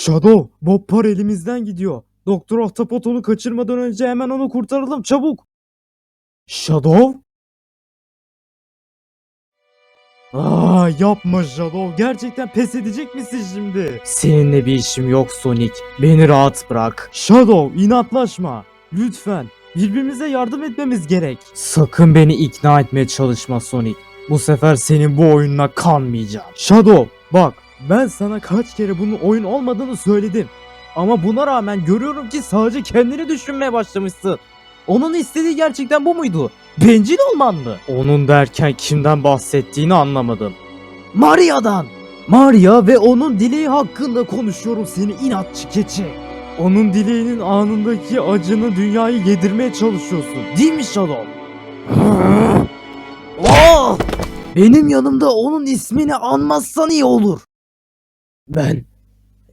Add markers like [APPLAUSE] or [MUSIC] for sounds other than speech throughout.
Shadow, Bob Par elimizden gidiyor. Doktor Ahtapot onu kaçırmadan önce hemen onu kurtaralım çabuk. Shadow? Aa yapma Shadow. Gerçekten pes edecek misin şimdi? Seninle bir işim yok Sonic. Beni rahat bırak. Shadow inatlaşma. Lütfen. Birbirimize yardım etmemiz gerek. Sakın beni ikna etmeye çalışma Sonic. Bu sefer senin bu oyununa kanmayacağım. Shadow bak ben sana kaç kere bunun oyun olmadığını söyledim. Ama buna rağmen görüyorum ki sadece kendini düşünmeye başlamışsın. Onun istediği gerçekten bu muydu? Bencil olman mı? Onun derken kimden bahsettiğini anlamadım. Maria'dan! Maria ve onun dileği hakkında konuşuyorum seni inatçı keçi. Onun dileğinin anındaki acını dünyayı yedirmeye çalışıyorsun. Değil mi Shadow? Oh! Benim yanımda onun ismini anmazsan iyi olur. Ben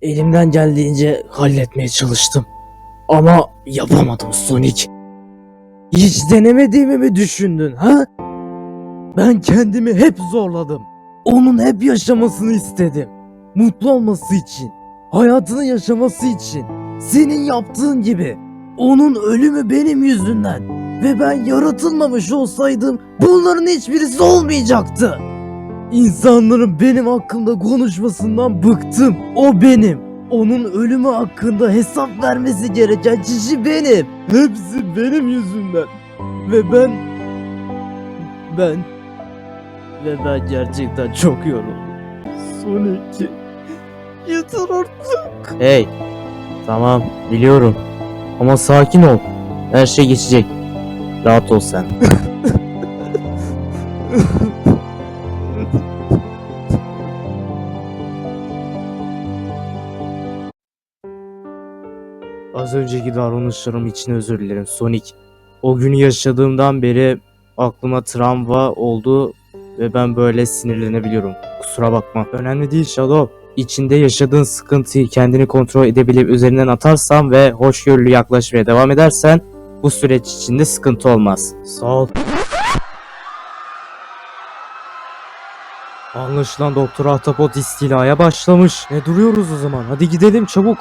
elimden geldiğince halletmeye çalıştım. Ama yapamadım Sonic. Hiç denemediğimi mi düşündün ha? Ben kendimi hep zorladım. Onun hep yaşamasını istedim. Mutlu olması için. Hayatını yaşaması için. Senin yaptığın gibi. Onun ölümü benim yüzümden. Ve ben yaratılmamış olsaydım bunların hiçbirisi olmayacaktı. İnsanların benim hakkımda konuşmasından bıktım. O benim. Onun ölümü hakkında hesap vermesi gereken kişi benim. Hepsi benim yüzümden. Ve ben... Ben... Ve ben gerçekten çok yoruldum. Sonic... Yeter artık. Hey. Tamam biliyorum. Ama sakin ol. Her şey geçecek. Rahat ol sen. [LAUGHS] Az önceki davranışlarım için özür dilerim Sonic. O günü yaşadığımdan beri aklıma travma oldu ve ben böyle sinirlenebiliyorum. Kusura bakma. Önemli değil Shadow. İçinde yaşadığın sıkıntıyı kendini kontrol edebilip üzerinden atarsan ve hoşgörülü yaklaşmaya devam edersen bu süreç içinde sıkıntı olmaz. Sağ ol. Anlaşılan Doktor Ahtapot istilaya başlamış. Ne duruyoruz o zaman? Hadi gidelim çabuk.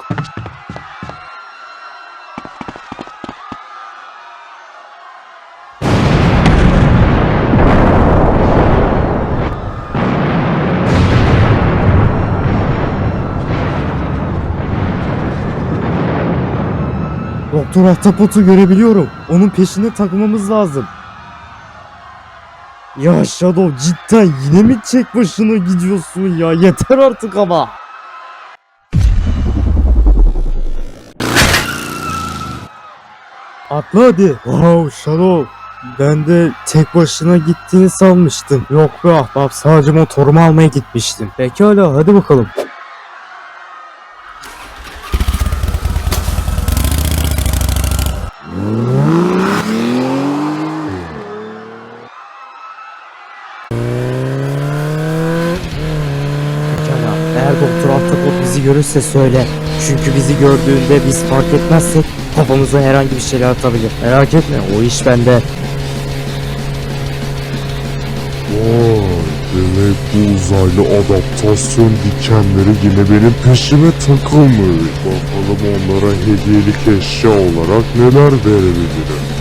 Doktor Ahtapot'u görebiliyorum. Onun peşine takmamız lazım. Ya Shadow cidden yine mi tek başına gidiyorsun ya? Yeter artık ama. Atla hadi. Wow Shadow. Ben de tek başına gittiğini sanmıştım. Yok be ahbap sadece motorumu almaya gitmiştim. Pekala hadi bakalım. Görürse söyle. Çünkü bizi gördüğünde biz fark etmezsek kafamıza herhangi bir şeyler atabilir. Merak etme o iş bende. Vay demek bu uzaylı adaptasyon dikenleri yine benim peşime takılmış. Bakalım onlara hediyelik eşya olarak neler verebilirim.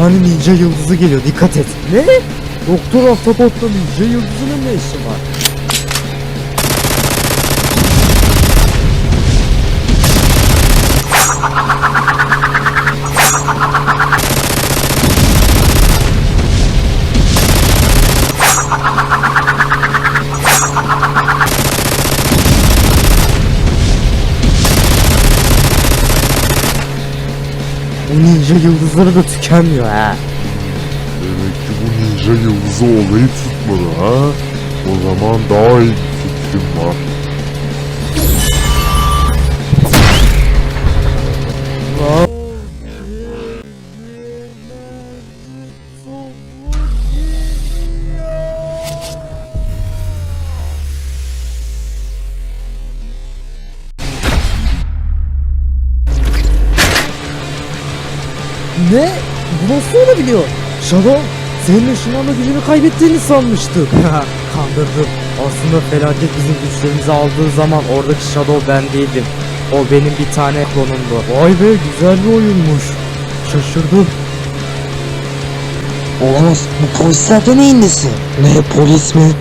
Tane ninja yıldızı geliyor dikkat et. Ne? Doktor Ahtapot'la ninja yıldızının ne işi var? ninja yıldızları da tükenmiyor ha. Demek ki bu ninja yıldızı olayı tutmadı ha. O zaman daha iyi bir fikrim var. Aa, olabiliyor? Shadow, senin ışınlanma gücünü kaybettiğini sanmıştım. [LAUGHS] Kandırdım. Aslında felaket bizim güçlerimizi aldığı zaman oradaki Shadow ben değildim. O benim bir tane klonumdu. Vay be güzel bir oyunmuş. Şaşırdım. Olamaz. Bu polisler de neyin nesi? Ne polis mi?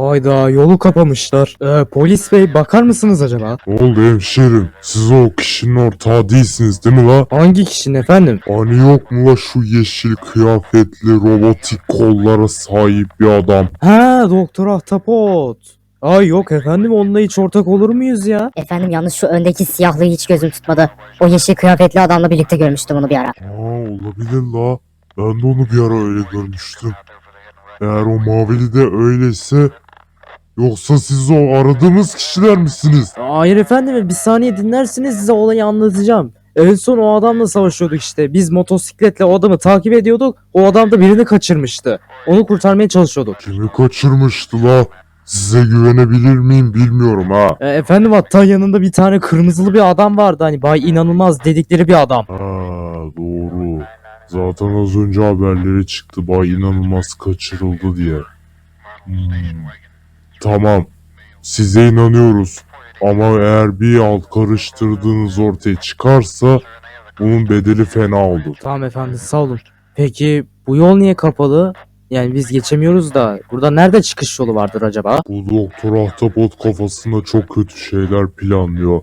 Hayda yolu kapamışlar. Ee, polis bey bakar mısınız acaba? Ne oldu hemşerim? Siz o kişinin ortağı değilsiniz değil mi la? Hangi kişinin efendim? Hani yok mu la şu yeşil kıyafetli robotik kollara sahip bir adam? Ha Doktor Ahtapot. Ay yok efendim onunla hiç ortak olur muyuz ya? Efendim yalnız şu öndeki siyahlıyı hiç gözüm tutmadı. O yeşil kıyafetli adamla birlikte görmüştüm onu bir ara. Aa olabilir la. Ben de onu bir ara öyle görmüştüm. Eğer o mavili de öyleyse yoksa siz o aradığımız kişiler misiniz? Hayır efendim bir saniye dinlersiniz size olayı anlatacağım. En son o adamla savaşıyorduk işte. Biz motosikletle o adamı takip ediyorduk. O adam da birini kaçırmıştı. Onu kurtarmaya çalışıyorduk. Kimi kaçırmıştı la? Size güvenebilir miyim bilmiyorum ha. E, efendim hatta yanında bir tane kırmızılı bir adam vardı. Hani bay inanılmaz dedikleri bir adam. Ha doğru. Zaten az önce haberleri çıktı Bay inanılmaz kaçırıldı diye. Hmm. Tamam. Size inanıyoruz. Ama eğer bir alt karıştırdığınız ortaya çıkarsa bunun bedeli fena olur. Tamam efendim sağ olun. Peki bu yol niye kapalı? Yani biz geçemiyoruz da burada nerede çıkış yolu vardır acaba? Bu doktor ahtapot kafasında çok kötü şeyler planlıyor.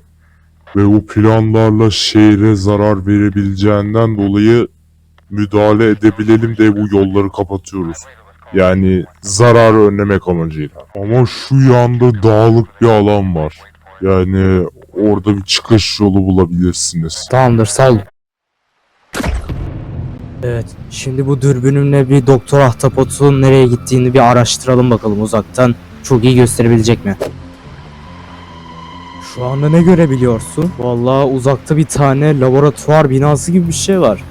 Ve bu planlarla şehre zarar verebileceğinden dolayı müdahale edebilelim de bu yolları kapatıyoruz. Yani zararı önlemek amacıyla. Ama şu yanda dağlık bir alan var. Yani orada bir çıkış yolu bulabilirsiniz. Tamamdır sağ olun. Evet şimdi bu dürbünümle bir doktor ahtapotun nereye gittiğini bir araştıralım bakalım uzaktan. Çok iyi gösterebilecek mi? Şu anda ne görebiliyorsun? Vallahi uzakta bir tane laboratuvar binası gibi bir şey var.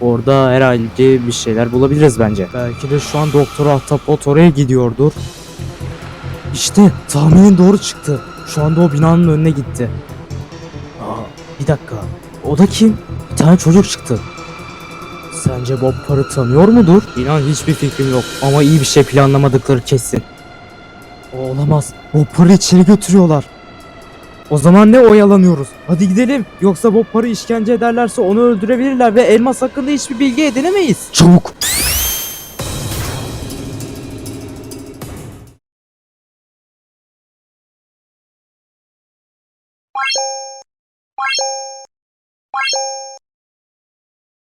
Orada herhalde bir şeyler bulabiliriz bence. Belki de şu an Doktor Ahtapot oraya gidiyordur. İşte tahminin doğru çıktı. Şu anda o binanın önüne gitti. Aa, bir dakika. O da kim? Bir tane çocuk çıktı. Sence Bob Par'ı tanıyor mudur? İnan hiçbir fikrim yok ama iyi bir şey planlamadıkları kesin. O olamaz. Bob Par'ı içeri götürüyorlar. O zaman ne oyalanıyoruz? Hadi gidelim. Yoksa Bob Par'ı işkence ederlerse onu öldürebilirler ve elmas hakkında hiçbir bilgi edinemeyiz. Çabuk.